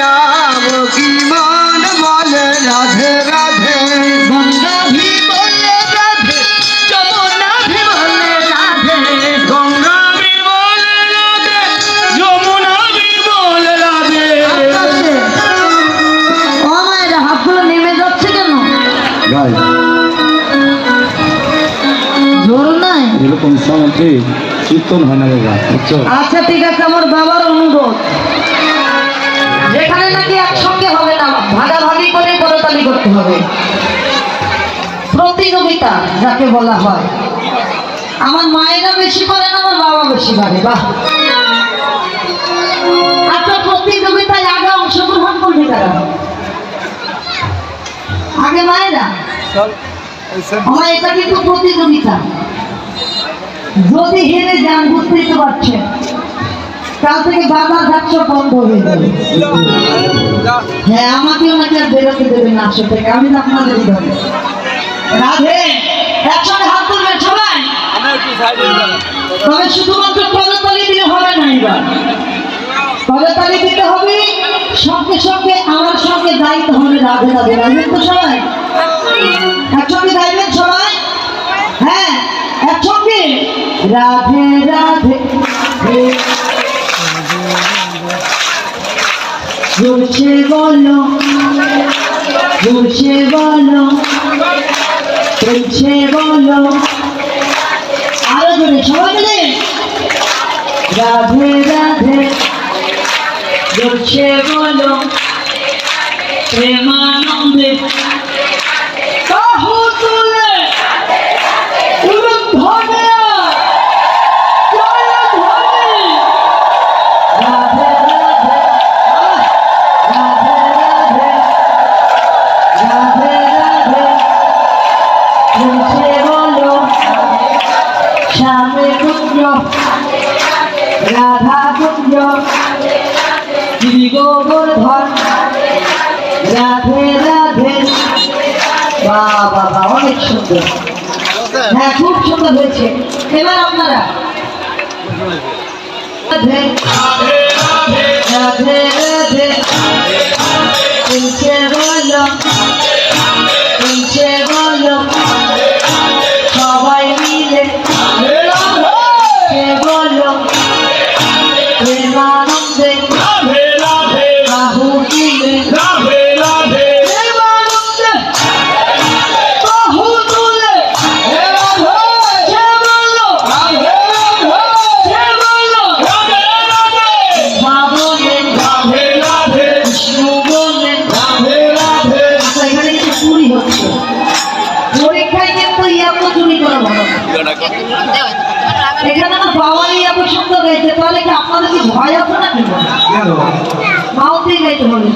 নাম কি মন বলে? রাধে রাধে। গঙ্গা ভি বলে রাধে যমুনা বলে রাধে। গঙ্গা বিমল রাধে যমুনা বিমল রাধে। ও মায়েরা হাতগুলো নেমে যাচ্ছে কেন? জোর নাই? এরকম সমাজে কীর্তন হয় না রে গা বুঝছ? আচ্ছা ঠিক আছে আমার বাবার অনুরোধ। যেখানে নাকি একসঙ্গে হবে না ভাগাভাগি করে করতালি করতে হবে। প্রতিযোগিতা যাকে বলা হয়। আমার মায়েরা বেশি পারে না আমার বাবা বেশি পারে বাহ! আচ্ছা প্রতিযোগিতায় আগে অংশগ্রহণ করবে তারা আগে মায়েরা? আমার এটা কিন্তু প্রতিযোগিতা। যদি হেরে যান বুঝতেই তো পারছেন। কাল থেকে ঘাট সব বন্ধ হয়ে যাবে। হ্যাঁ আমাকে ওনাকে আর বেরোতে দেবে না আসে থেকে। আমি তো আপনাদের ধরে রাধে, একসঙ্গে হাত তুলবেন সবাই? তবে শুধুমাত্র পদতালি দিলে হবে না এবার। পদতালি দিতে হবে, সঙ্গে সঙ্গে, আমার সঙ্গে দায়িত্ব হবে রাধে রাধে। রাধেন তো সবাই। একসঙ্গে গাইবেন সবাই। হ্যাঁ একসঙ্গে। রাধে রাধে। জোরছে বলো। জোরছে বলো। জোরছে বলো। আরও জোরে, সবাই মিলে। রাধে রাধে। জোরছে বলো। প্রেমানন্দে। রাধে রাধে। বাবা অনেক সুন্দর। হ্যাঁ খুব সুন্দর হয়েছে। এবার আপনারা রাধে। এখানে আমার বাবাই এত সুন্দর গাইছে তাহলে কি আপনাদের কি ভয় আছে না মাউথেই গাইতে হবে